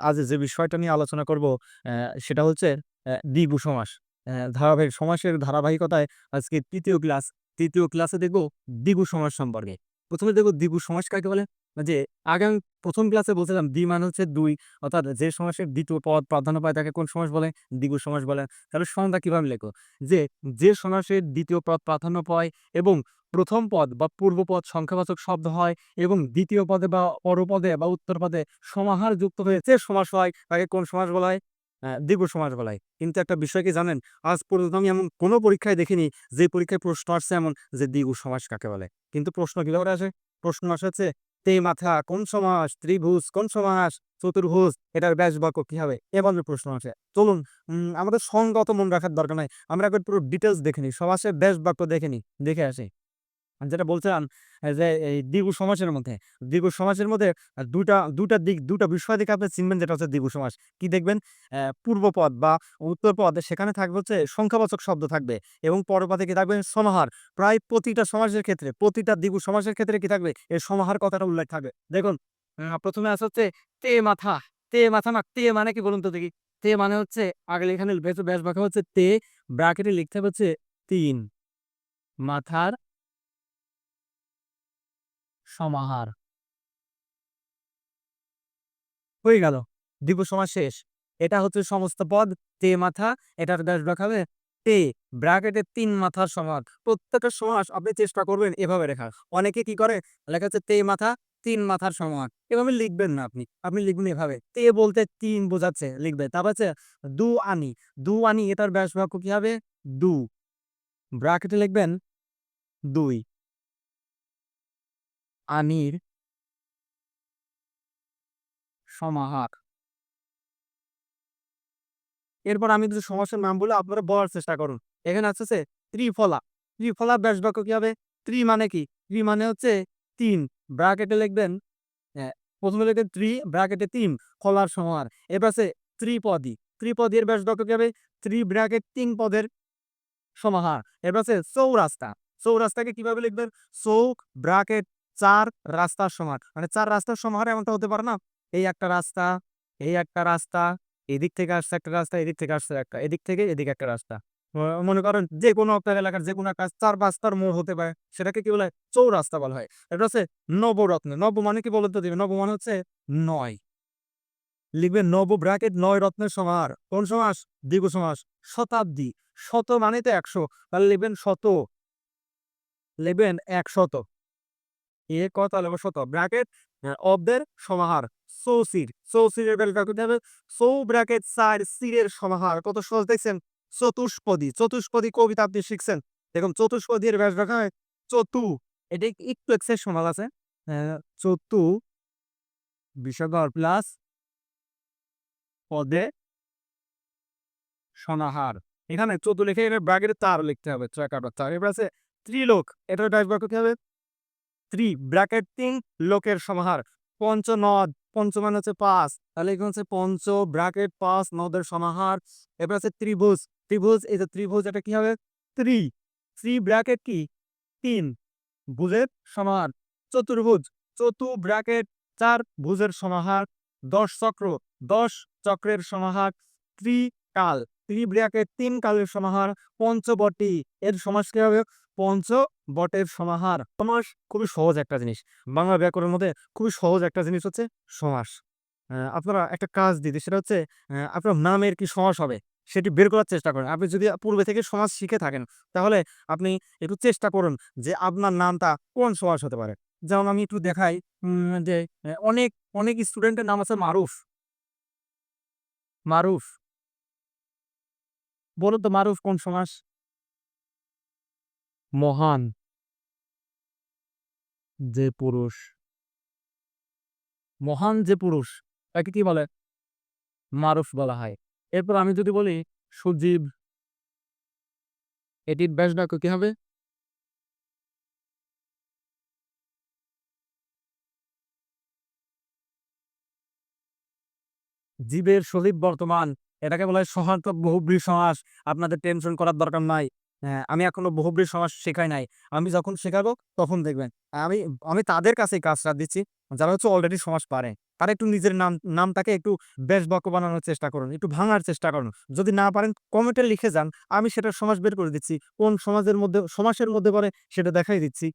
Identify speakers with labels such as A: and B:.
A: আজ যে বিষয়টা নিয়ে আলোচনা করব সেটা হচ্ছে দ্বিগু সমাস। ধারাবাহিক সমাসের ধারাবাহিকতায় আজকে তৃতীয় ক্লাস। তৃতীয় ক্লাসে দেখব দ্বিগু সমাস সম্পর্কে। ১ম এ দেখব দ্বিগু সমাস কাকে বলে? যে আগে আমি ১ম ক্লাসে বলছিলাম দ্বি মানে হচ্ছে দুই অর্থাৎ যে সমাসের দ্বিতীয় পদ প্রাধান্য পায় তাকে কোন সমাস বলে? দ্বিগু সমাস বলে। তাহলে সমাসটা কীভাবে লেখো যে, যে সমাসের দ্বিতীয় পদ প্রাধান্য পায় এবং প্রথম পদ বা পূর্বপদ সংখ্যাবাচক শব্দ হয় এবং দ্বিতীয় পদে বা পরপদে বা উত্তর পদে সমাহার যুক্ত হয়ে যে সমাস হয় তাকে কোন সমাস বলা হয়? অ্যা দ্বিগু সমাস বলা হয়। কিন্তু একটা বিষয় কি জানেন? আজ পর্যন্ত আমি এমন কোনো পরীক্ষায় দেখিনি যে পরীক্ষায় প্রশ্ন আসছে এমন যে দ্বিগু সমাস কাকে বলে? কিন্তু প্রশ্ন কীভাবে আসে? প্রশ্ন আসে হচ্ছে তে মাথা কোন সমাস? ত্রিভুজ কোন সমাস? চতুর্ভুজ এটার ব্যাস বাক্য কি হবে? এভাবে প্রশ্ন আছে চলুন আমাদের সঙ্গত মন রাখার দরকার নাই। আমরা একবার পুরো ডিটেলস দেখে নিই। সমাসের ব্যাসবাক্য দেখে নিই, দেখে আসি। যেটা বলছিলাম যে এই দ্বিগু সমাসের মধ্যে, দ্বিগু সমাসের মধ্যে দুটা ২ টা ২ টা দিক ২ টা বিষয় দিকে আপনি চিনবেন যেটা হচ্ছে দ্বিগু সমাস। কি দেখবেন? পূর্বপদ বা উত্তরপদ সেখানে থাকবে হচ্ছে সংখ্যাবাচক শব্দ থাকবে এবং পরপদে কি থাকবে? সমাহার। প্রায় প্রতিটা সমাসের ক্ষেত্রে, প্রতিটা দ্বিগু সমাসের ক্ষেত্রে কি থাকবে? এই সমাহার কথাটা উল্লেখ থাকবে। দেখুন প্রথমে ১ম আছে হচ্ছে তে মাথা, তে মাথা না তে মানে কি বলুন তো দেখি? তে মানে হচ্ছে আগে এখানে ব্যাস ব্যাসবাক্য হচ্ছে তে ব্র্যাকেটে লিখতে হচ্ছে তিন মাথার সমাহার। হয়ে গেল। দ্বিগু সমাস শেষ। এটা হচ্ছে সমস্ত পদ তে মাথা এটার ব্যাসবাক্য হবে তে ব্র্যাকেটে তিন মাথার সমাহার। প্রত্যেকটা সমাস আপনি চেষ্টা করবেন এভাবে লেখার। অনেকে কি করে? লেখা হচ্ছে তে মাথা তিন মাথার সমাহার। এভাবে লিখবেন না আপনি। আপনি লিখবেন এভাবে। তে বলতে তিন বোঝাচ্ছে লিখবে। তারপর হচ্ছে দু আনি, দু আনি এটার ব্যাসবাক্য কি হবে? দু ব্র্যাকেটে লিখবেন ২ আনির সমাহার। এরপর আমি কিছু সমাসের নাম বলে, আপনারা বলার চেষ্টা করুন। এখানে আছে হচ্ছে ত্রিফলা। ত্রিফলার ব্যাসবাক্য কি হবে? ত্রি মানে কি? ত্রি মানে হচ্ছে তিন ব্র্যাকেটে লিখবেন প্রথমে লিখবেন ত্রি, ব্র্যাকেটে তিন, ফলার সমাহার। এরপর আছে ত্রিপদী। ত্রিপদী এর ব্যাসবাক্য কি হবে? ত্রি ব্র্যাকেট তিন পদের সমাহার। এরপর আছে চৌরাস্তা। চৌরাস্তাকে কীভাবে লিখবেন? চৌক, ব্র্যাকেট ৪ রাস্তার সমাহার। মানে চার রাস্তার সমাহার এমনটা হতে পারে না? এই একটা রাস্তা, এই একটা রাস্তা, এদিক থেকে আসছে একটা রাস্তা, এদিক থেকে আসছে একটা, এদিক থেকে এদিকে একটা রাস্তা। মনে করেন যে কোনো একটা এলাকার যে কোনো একটা চার রাস্তার মোড় হতে পারে। সেটাকে কি বলে হয়? চৌরাস্তা বলা হয়। এটা হচ্ছে নবরত্ন। নব মানে কি বলুন তো দেখি? নব মানে হচ্ছে নয় লিখবেন নব ব্র্যাকেট নয় রত্নের সমাহার। কোন সমাস? দ্বিগু সমাস। শতাব্দী। শত মানে তো ১০০ তাহলে লিখবেন শত। লিখবেন ১০০ এ ক তাহলে শত ব্র্যাকেট সমাহার। চৌচির। চৌচিরের ব্যাসবাক্য কি হবে? চৌ ব্র্যাকেট ৪ চিরের সমাহার। কত সহজ দেখছেন? চতুষ্পদী। চতুষ্পদী কবিতা আপনি শিখছেন। দেখুন চতুষ্পদী এর ব্যাসবাক্য হয় চতু। এটা একটু এক্সেপশনাল আছে। চতু বিসর্গ প্লাস পদে সনাহার এখানে চতু লিখে এখানে ব্র্যাকেটে ৪ লিখতে হবে। ছয় কাটা ৪ এরপর আছে ত্রিলোক। এটার ব্যাসবাক্য কি হবে? ত্রি ব্র্যাকেট ৩ লোকের সমাহার। পঞ্চ মানে হচ্ছে পাঁচ তাহলে এখানে হচ্ছে পঞ্চ ব্র্যাকেট পাঁচ নদের সমাহার। এরপর আছে ত্রিভুজ। ত্রিভুজ এই যে ত্রিভুজ এটা কি হবে? ত্রি, ত্রি ব্র্যাকেট কি? তিন ভুজের সমাহার। চতুর্ভুজ, চতু ব্র্যাকেট চার ভুজের সমাহার। ১০ চক্র, ১০ চক্রের সমাহার। ত্রিকাল, ব্র্যাকেট ৩ কালের সমাহার। পঞ্চবটী এর সমাস কি হবে? পঞ্চবটের সমাহার। সমাস খুবই সহজ একটা জিনিস। বাংলা ব্যাকরণের মধ্যে খুবই সহজ একটা জিনিস হচ্ছে সমাস। আপনারা একটা কাজ দিই সেটা হচ্ছে আপনার নামের কি সমাস হবে? সেটি বের করার চেষ্টা করেন। আপনি যদি পূর্বে থেকে সমাস শিখে থাকেন তাহলে আপনি একটু চেষ্টা করুন যে আপনার নামটা কোন সমাস হতে পারে। যেমন আমি একটু দেখাই যে অনেক, অনেক স্টুডেন্টের নাম আছে মারুফ। মারুফ। বলুন তো মারুফ কোন সমাস? মহান। যে পুরুষ। মহান যে পুরুষ, তাকে কি বলে? মারুফ বলা হয়। এরপর আমি যদি বলি, সজীব এটির ব্যাসবাক্য কি হবে? জীবের সজীব বর্তমান। এটাকে বলা হয় সহার্থক বহুব্রীহি সমাস। আপনাদের টেনশন করার দরকার নাই। হ্যাঁ, আমি এখনও বহুব্রীহি সমাস শেখাই নাই। আমি যখন শেখাবো তখন দেখবেন। আমি আমি তাদের কাছেই কাজটা দিচ্ছি যারা হচ্ছে অলরেডি সমাস পারে। তারা একটু নিজের নাম নামটাকে একটু বেশ বাক্য বানানোর চেষ্টা করুন। একটু ভাঙার চেষ্টা করুন। যদি না পারেন কমেন্টে লিখে যান। আমি সেটা সমাজ বের করে দিচ্ছি। কোন সমাজের মধ্যে সমাসের মধ্যে পড়ে সেটা দেখাই দিচ্ছি।